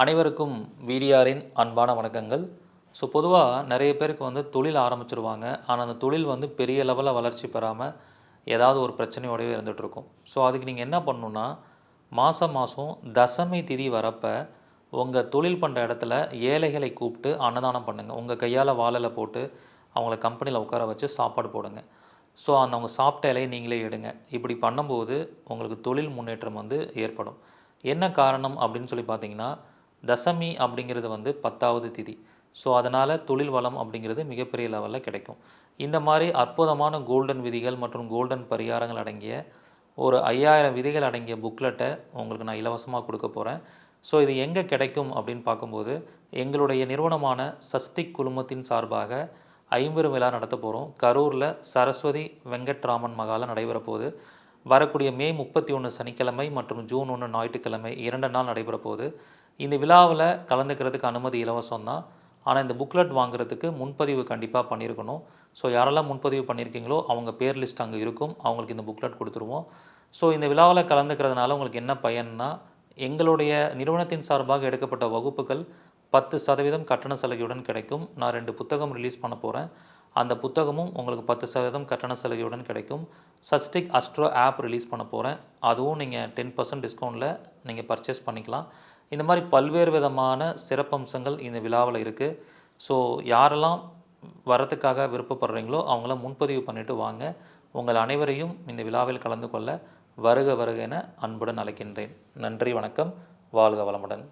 அனைவருக்கும் வீடியாரின் அன்பான வணக்கங்கள். ஸோ பொதுவாக நிறைய பேருக்கு வந்து தொழில் ஆரம்பிச்சிருவாங்க. ஆனால் அந்த தொழில் வந்து பெரிய லெவலில் வளர்ச்சி பெறாமல் ஏதாவது ஒரு பிரச்சனையோடவே இருந்துகிட்ருக்கும் ஸோ அதுக்கு நீங்கள் என்ன பண்ணணுன்னா மாதம் மாதம் தசமி திதி வரப்போ உங்கள் தொழில் பண்ணுற இடத்துல ஏழைகளை கூப்பிட்டு அன்னதானம் பண்ணுங்கள் உங்கள் கையால் வாழலை போட்டு அவங்கள கம்பெனியில் உட்கார வச்சு சாப்பாடு போடுங்க. ஸோ அந்த அவங்க சாப்பிட்ட இலையை நீங்களே எடுங்க. இப்படி பண்ணும்போது உங்களுக்கு தொழில் முன்னேற்றம் வந்து ஏற்படும். என்ன காரணம் அப்படின்னு சொல்லி பார்த்தீங்கன்னா தசமி அப்படிங்கிறது வந்து பத்தாவது திதி. ஸோ அதனால் தொழில் வளம் அப்படிங்கிறது மிகப்பெரிய லெவலில் கிடைக்கும். இந்த மாதிரி அற்புதமான கோல்டன் விதிகள் மற்றும் கோல்டன் பரிகாரங்கள் அடங்கிய ஒரு ஐயாயிரம் விதிகள் அடங்கிய புக்லெட்டை உங்களுக்கு நான் இலவசமாக கொடுக்க போகிறேன் ஸோ இது எங்கே கிடைக்கும் அப்படின்னு பார்க்கும்போது எங்களுடைய நிறுவனமான சஸ்திக் குழுமத்தின் சார்பாக ஐம்பெரும் விழா நடத்த போகிறோம் கரூரில் சரஸ்வதி வெங்கட்ராமன் மகாலில் நடைபெற போகுது. வரக்கூடிய மே முப்பத்தி ஒன்று சனிக்கிழமை மற்றும் ஜூன் ஒன்று ஞாயிற்றுக்கிழமை இரண்டு நாள் நடைபெற போகுது. இந்த விழாவில் கலந்துக்கிறதுக்கு அனுமதி இலவசம் தான். ஆனால் இந்த புக்லெட் வாங்குறதுக்கு முன்பதிவு கண்டிப்பாக பண்ணியிருக்கணும். ஸோ யாரெல்லாம் முன்பதிவு பண்ணியிருக்கீங்களோ அவங்க பேர் லிஸ்ட் அங்கே இருக்கும். அவங்களுக்கு இந்த புக்லெட் கொடுத்துருவோம். ஸோ இந்த விழாவில் கலந்துக்கிறதுனால உங்களுக்கு என்ன பயன்னா எங்களுடைய நிறுவனத்தின் சார்பாக எடுக்கப்பட்ட வகுப்புகள் பத்து சதவீதம் கட்டண சலுகையுடன் கிடைக்கும். நான் ரெண்டு புத்தகம் ரிலீஸ் பண்ண போகிறேன் அந்த புத்தகமும் உங்களுக்கு பத்து சதவீதம் கட்டண சலுகையுடன் கிடைக்கும். சஸ்டிக் அஸ்ட்ரோ ஆப் ரிலீஸ் பண்ண போகிறேன் அதுவும் நீங்கள் டென் பர்சன்ட் டிஸ்கவுண்ட்டில் நீங்கள் பர்ச்சேஸ் பண்ணிக்கலாம். இந்த மாதிரி பல்வேறு விதமான சிறப்பம்சங்கள் இந்த விழாவில் இருக்குது ஸோ யாரெல்லாம் வரத்துக்காக விருப்பப்படுறீங்களோ அவங்களாம் முன்பதிவு பண்ணிவிட்டு வாங்க. உங்கள் அனைவரையும் இந்த விழாவில் கலந்து கொள்ள வருக வருக என அன்புடன் அழைக்கின்றேன். நன்றி வணக்கம். வாழ்க வளமுடன்.